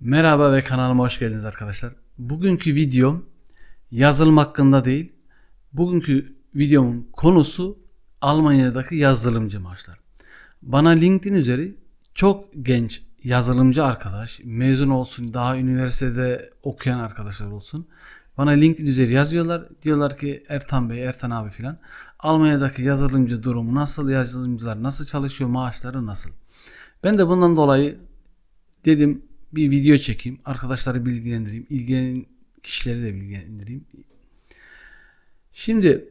Merhaba ve kanalıma hoş geldiniz arkadaşlar. Bugünkü videom yazılım hakkında değil. Bugünkü videomun konusu Almanya'daki yazılımcı maaşlar. Bana LinkedIn üzeri çok genç yazılımcı arkadaş, mezun olsun, daha üniversitede okuyan arkadaşlar olsun. Bana LinkedIn üzeri yazıyorlar. Diyorlar ki Ertan Bey, Ertan abi filan. Almanya'daki yazılımcı durumu nasıl, yazılımcılar nasıl çalışıyor, maaşları nasıl? Ben de bundan dolayı dedim bir video çekeyim. Arkadaşları bilgilendireyim. ilgilenen kişileri de bilgilendireyim. Şimdi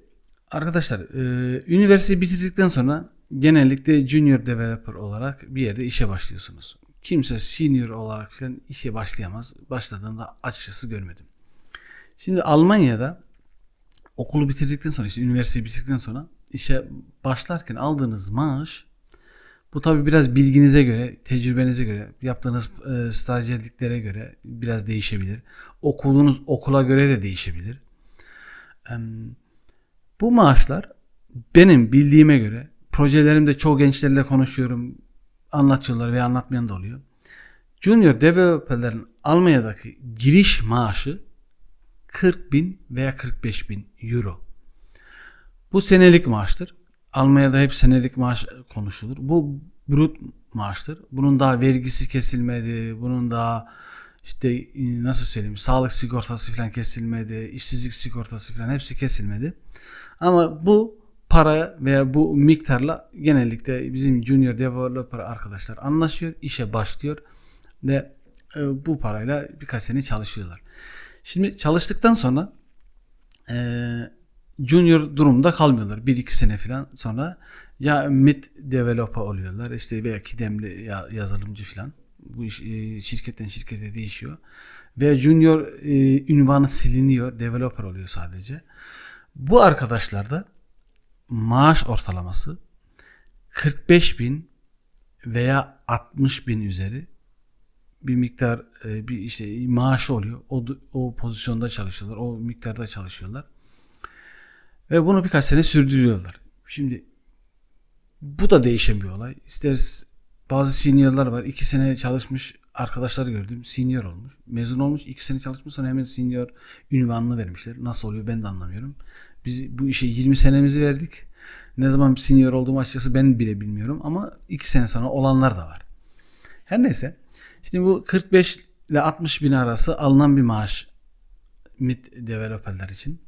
arkadaşlar e, üniversiteyi bitirdikten sonra genellikle junior developer olarak bir yerde işe başlıyorsunuz. Kimse senior olarak falan işe başlayamaz. Başladığında açıkçası görmedim. Şimdi Almanya'da okulu bitirdikten sonra işte üniversiteyi bitirdikten sonra işe başlarken aldığınız maaş bu tabi biraz bilginize göre, tecrübenize göre, yaptığınız e, stajyerliklere göre biraz değişebilir. Okulunuz okula göre de değişebilir. E, bu maaşlar benim bildiğime göre projelerimde çoğu gençlerle konuşuyorum, anlatıyorlar veya anlatmayan da oluyor. Junior developerlerin Almanya'daki giriş maaşı 40 bin veya 45 bin euro. Bu senelik maaştır. Almanya'da hep senelik maaş konuşulur. Bu brut maaştır. Bunun daha vergisi kesilmedi. Bunun daha işte e, nasıl söyleyeyim sağlık sigortası falan kesilmedi. işsizlik sigortası falan hepsi kesilmedi. Ama bu para veya bu miktarla genellikle bizim junior developer arkadaşlar anlaşıyor. işe başlıyor ve e, bu parayla birkaç sene çalışıyorlar. Şimdi çalıştıktan sonra eee junior durumda kalmıyorlar. 1-2 sene falan sonra ya mid developer oluyorlar işte veya kıdemli ya, yazılımcı falan. Bu iş e, şirketten şirkete değişiyor. Ve junior e, ünvanı siliniyor. Developer oluyor sadece. Bu arkadaşlarda maaş ortalaması 45 bin veya 60 bin üzeri bir miktar e, bir işte maaşı oluyor. O, o pozisyonda çalışıyorlar. O miktarda çalışıyorlar. Ve bunu birkaç sene sürdürüyorlar. Şimdi bu da değişen bir olay. İster bazı seniorlar var. iki sene çalışmış arkadaşlar gördüm. Senior olmuş. Mezun olmuş. iki sene çalışmış sonra hemen senior ünvanını vermişler. Nasıl oluyor ben de anlamıyorum. Biz bu işe 20 senemizi verdik. Ne zaman senior olduğumu açıkçası ben bile bilmiyorum. Ama iki sene sonra olanlar da var. Her neyse. Şimdi bu 45 ile 60 bin arası alınan bir maaş mid developerler için.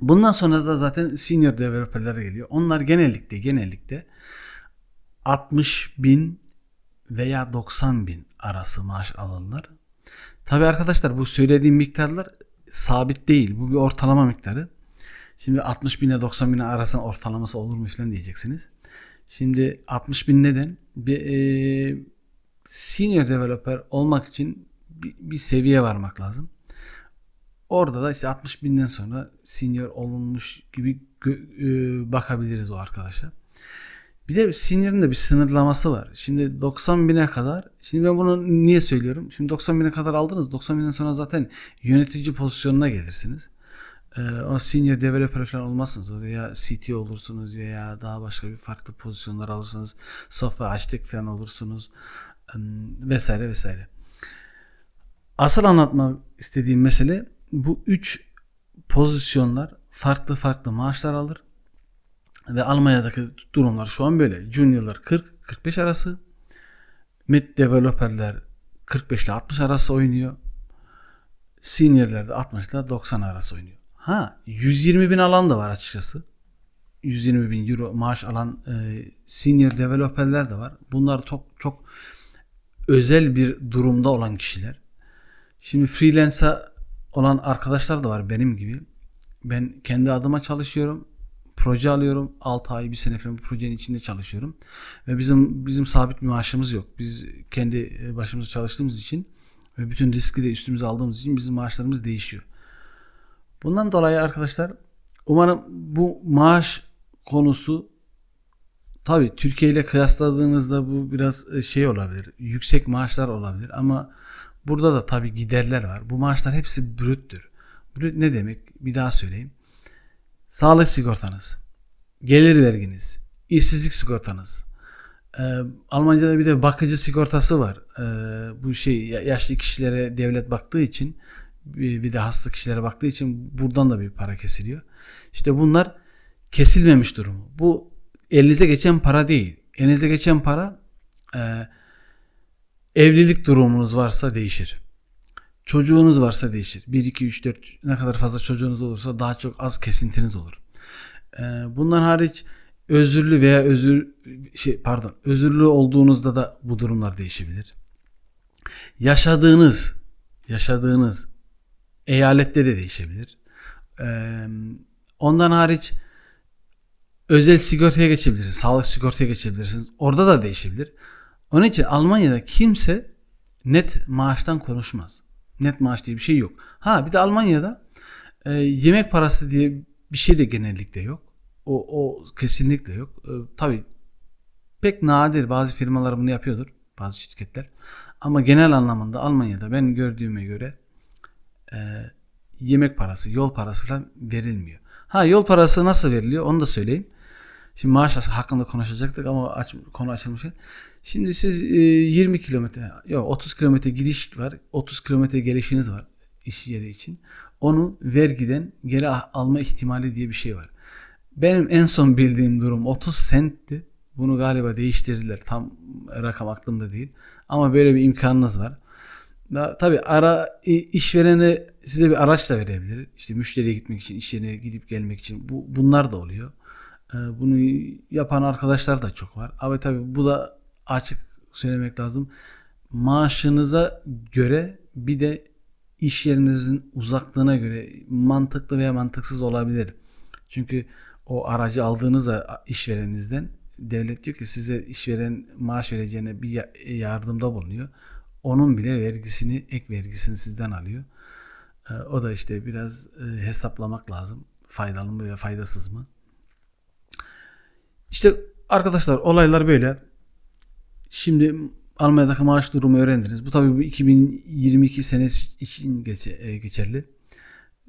Bundan sonra da zaten senior developer'lara geliyor. Onlar genellikle genellikle 60 bin veya 90 bin arası maaş alırlar. Tabi arkadaşlar bu söylediğim miktarlar sabit değil. Bu bir ortalama miktarı. Şimdi 60 bin ile 90 bin arasında ortalaması olur mu falan diyeceksiniz. Şimdi 60 bin neden? Bir e, senior developer olmak için bir, bir seviye varmak lazım. Orada da işte 60 binden sonra senior olunmuş gibi e, bakabiliriz o arkadaşa. Bir de senior'ın da bir sınırlaması var. Şimdi 90 bine kadar, şimdi ben bunu niye söylüyorum? Şimdi 90 bine kadar aldınız. 90 binden sonra zaten yönetici pozisyonuna gelirsiniz. Ee, o senior developer falan olmazsınız. Orada ya CTO olursunuz veya daha başka bir farklı pozisyonlar alırsınız. Software architect falan olursunuz. Vesaire vesaire. Asıl anlatmak istediğim mesele bu üç pozisyonlar farklı farklı maaşlar alır. Ve Almanya'daki durumlar şu an böyle. Juniorlar 40-45 arası. Mid developerler 45 ile 60 arası oynuyor. Seniorler de 60 ile 90 arası oynuyor. Ha 120 bin alan da var açıkçası. 120 bin euro maaş alan e, senior developerler de var. Bunlar çok çok özel bir durumda olan kişiler. Şimdi freelance'a olan arkadaşlar da var benim gibi. Ben kendi adıma çalışıyorum. Proje alıyorum. 6 ay, bir sene falan bu projenin içinde çalışıyorum. Ve bizim bizim sabit bir maaşımız yok. Biz kendi başımıza çalıştığımız için ve bütün riski de üstümüze aldığımız için bizim maaşlarımız değişiyor. Bundan dolayı arkadaşlar umarım bu maaş konusu tabi Türkiye ile kıyasladığınızda bu biraz şey olabilir. Yüksek maaşlar olabilir ama Burada da tabii giderler var. Bu maaşlar hepsi brüttür. Brüt ne demek? Bir daha söyleyeyim. Sağlık sigortanız, gelir verginiz, işsizlik sigortanız, Ee, Almanca'da bir de bakıcı sigortası var. Ee, bu şey ya- yaşlı kişilere devlet baktığı için bir de hasta kişilere baktığı için buradan da bir para kesiliyor. İşte bunlar kesilmemiş durumu. Bu elinize geçen para değil. Elinize geçen para e, evlilik durumunuz varsa değişir. Çocuğunuz varsa değişir. 1, 2, 3, 4 ne kadar fazla çocuğunuz olursa daha çok az kesintiniz olur. Ee, bundan hariç özürlü veya özür şey pardon özürlü olduğunuzda da bu durumlar değişebilir. Yaşadığınız yaşadığınız eyalette de değişebilir. Ee, ondan hariç özel sigortaya geçebilirsiniz. Sağlık sigortaya geçebilirsiniz. Orada da değişebilir. Onun için Almanya'da kimse net maaştan konuşmaz. Net maaş diye bir şey yok. Ha bir de Almanya'da e, yemek parası diye bir şey de genellikle yok. O, o kesinlikle yok. E, tabii pek nadir bazı firmalar bunu yapıyordur. Bazı şirketler. Ama genel anlamında Almanya'da ben gördüğüme göre e, yemek parası, yol parası falan verilmiyor. Ha yol parası nasıl veriliyor onu da söyleyeyim. Şimdi maaş hakkında konuşacaktık ama aç, konu açılmış. Şimdi siz e, 20 kilometre, yok 30 kilometre gidiş var, 30 kilometre gelişiniz var iş yeri için. Onu vergiden geri alma ihtimali diye bir şey var. Benim en son bildiğim durum 30 sentti. Bunu galiba değiştirdiler. Tam rakam aklımda değil. Ama böyle bir imkanınız var. Da, tabii ara işverene size bir araç da verebilir. İşte müşteriye gitmek için, iş yerine gidip gelmek için. Bu bunlar da oluyor. Ee, bunu yapan arkadaşlar da çok var. Ama tabii bu da açık söylemek lazım. Maaşınıza göre bir de iş yerinizin uzaklığına göre mantıklı veya mantıksız olabilir. Çünkü o aracı aldığınızda işvereninizden devlet diyor ki size işveren maaş vereceğine bir ya- yardımda bulunuyor. Onun bile vergisini, ek vergisini sizden alıyor. Ee, O da işte biraz e, hesaplamak lazım. Faydalı mı veya faydasız mı? İşte arkadaşlar olaylar böyle. Şimdi Almanya'daki maaş durumu öğrendiniz. Bu tabii bu 2022 senesi için e, geçerli.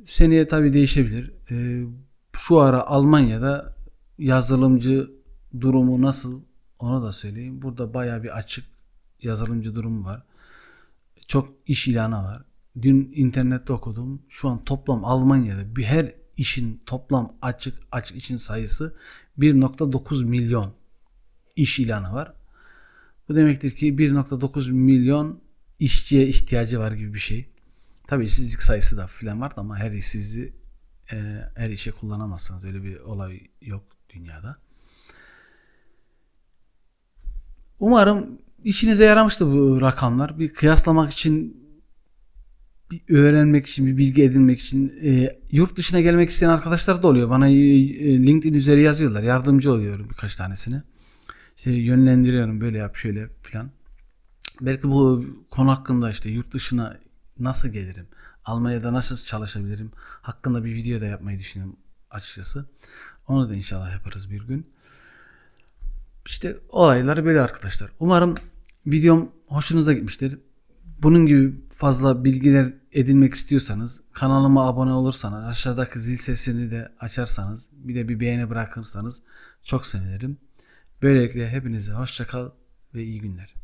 Seneye tabii değişebilir. E, Şu ara Almanya'da yazılımcı durumu nasıl onu da söyleyeyim. Burada bayağı bir açık yazılımcı durumu var. Çok iş ilanı var. Dün internette okudum. Şu an toplam Almanya'da bir her işin toplam açık açık için sayısı 1.9 milyon iş ilanı var. Bu demektir ki 1.9 milyon işçiye ihtiyacı var gibi bir şey. Tabii işsizlik sayısı da filan var ama her işsizi e, her işe kullanamazsınız. Öyle bir olay yok dünyada. Umarım işinize yaramıştı bu rakamlar. Bir kıyaslamak için bir öğrenmek için, bir bilgi edinmek için e, yurt dışına gelmek isteyen arkadaşlar da oluyor. Bana e, LinkedIn üzeri yazıyorlar. Yardımcı oluyorum birkaç tanesine. İşte yönlendiriyorum böyle yap şöyle filan. Belki bu konu hakkında işte yurt dışına nasıl gelirim? Almanya'da nasıl çalışabilirim? Hakkında bir video da yapmayı düşünüyorum açıkçası. Onu da inşallah yaparız bir gün. İşte olaylar böyle arkadaşlar. Umarım videom hoşunuza gitmiştir. Bunun gibi fazla bilgiler edinmek istiyorsanız kanalıma abone olursanız aşağıdaki zil sesini de açarsanız bir de bir beğeni bırakırsanız çok sevinirim. Böylelikle hepinize hoşçakal ve iyi günler.